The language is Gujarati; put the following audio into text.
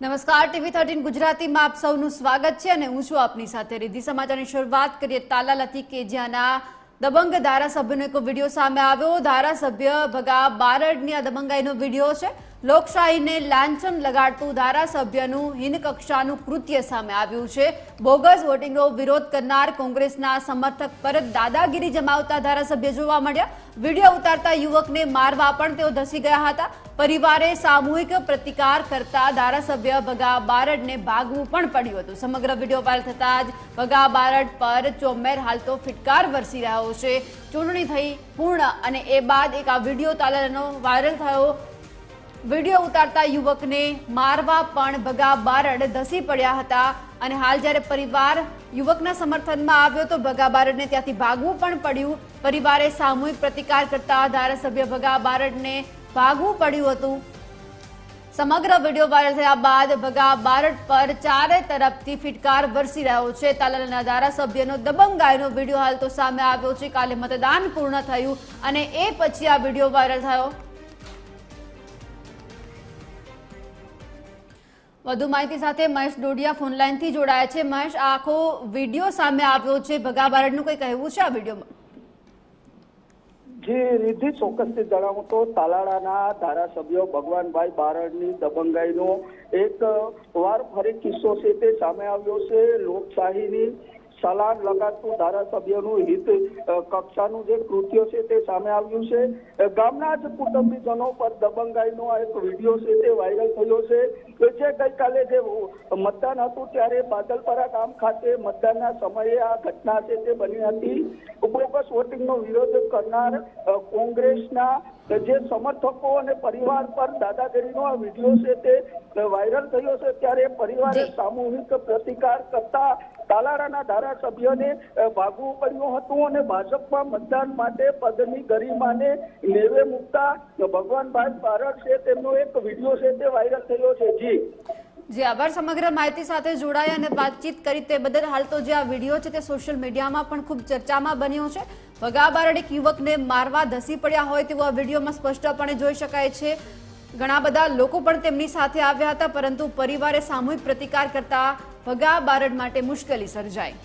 નમસ્કાર. ટીવી થર્ટીન ગુજરાતીમાં આપ સૌનું સ્વાગત છે અને હું છું આપની સાથે રીધિ સમાચારની શરૂઆત કરીએ તાલાલાથી કે જ્યાંના દબંગ ધારાસભ્યનો એક વીડિયો સામે આવ્યો. ધારાસભ્ય ભગા બારડની આ દબંગાઈનો વીડિયો છે. લોકશાહીને લાંછન લગાડતું ધારાસભ્યનું હિનકક્ષાનું કૃત્ય સામે આવ્યું છે. બોગસ વોટિંગનો વિરોધ કરનાર કોંગ્રેસના સમર્થક પર દાદાગીરી જમાવતા ધારાસભ્ય જોવા મળ્યા. વીડિયો ઉતારતા યુવકને મારવા પણ તેઓ ધસી ગયા હતા. પરિવારે સામૂહિક પ્રતિકાર કરતા ધારાસભ્ય ભગા બારડને ભાગવું પણ પડ્યું હતું. સમગ્ર વીડિયો વાયરલ થતાં જ ભગા બારડ પર ચોમેર હાલ તો ફિટકાર વરસી રહ્યો છે. ચૂંટણી થઈ પૂર્ણ અને એ બાદ એક આ વીડિયો તાલાનો વાયરલ થયો. વીડિયો ઉતારતા યુવકને મારવા પણ ભગા બારડ ધસી પડ્યા હતા અને હાલ જ્યારે પરિવાર યુવકના સમર્થનમાં આવ્યો તો ભગા બારડને ત્યાંથી ભાગવું પણ પડ્યું. પરિવારે સામૂહિક પ્રતિકાર કરતા ધારાસભ્ય ભગા બારડને ભાગવું પડ્યું હતું. સમગ્ર વીડિયો વાયરલ થયા બાદ ભગા બારડ પર ચારે તરફથી ફિટકાર વરસી રહ્યો છે. તાલાલાના ધારાસભ્યનો દબંગાઈનો વીડિયો હાલ તો સામે આવ્યો છે. કાલે મતદાન પૂર્ણ થયું અને એ પછી આ વીડિયો વાયરલ થયો. વધુ માહિતી સાથે મહેશ ડોડિયા ફોનલાઈનથી જોડાયા છે. મહેશ આખો વીડિયો સામે આવ્યો છે. ભગા બારડનું કંઈ કહેવું છે આ વિડીયોમાં? જે રીતિ ચોક્કસથી જણાવું તો તાલાળાના ધારાસભ્યો ભગવાનભાઈ બારડની દબંગાઈનો એક વાર ફરી કિસ્સો છે તે સામે આવ્યો છે. લોકશાહીની સલાડ લગાડતું ધારાસભ્યનું હિત કક્ષાનું જે કૃત્ય છે તે સામે આવ્યું છે. ગામના જ કુટુંબીજનો પર દબંગાઈનો એક વીડિયો છે તે વાયરલ થયો છે કે જે ગઈકાલે જે મતદાન હતું ત્યારે બાદલપરા ગામ ખાતે મતદાનના સમયે આ ઘટના છે તે બની હતી. બોગસ વોટિંગનો વિરોધ કરનાર અ, કોંગ્રેસના જે સમર્થકો અને પરિવાર પર દાદાગીરીનો આ વીડિયો છે તે વાયરલ થયો છે ત્યારે પરિવારે સામૂહિક પ્રતિકાર કરતા તાલાળાના ધારાસભ્યને ભાગવું પડ્યું હતું અને ભાજપમાં મતદાન માટે પદની ગરિમાને લેવે મૂકતા ભગવાનભાઈ પારડ છે તેમનો એક વીડિયો છે તે વાયરલ થયો છે. જી. જે આભાર સમગ્ર માહિતી સાથે જોડાયા અને વાતચીત કરી તે બદલ હાલ તો જે આ વીડિયો છે તે સોશિયલ મીડિયામાં પણ ખૂબ ચર્ચામાં બન્યો છે. ભગા બારડ એક યુવકને મારવા ધસી પડ્યા હોય તેવું આ વિડીયોમાં સ્પષ્ટપણે જોઈ શકાય છે. ઘણા બધા લોકો પણ તેમની સાથે આવ્યા હતા, પરંતુ પરિવારે સામૂહિક પ્રતિકાર કરતા ભગા બારડ માટે મુશ્કેલી સર્જાઈ.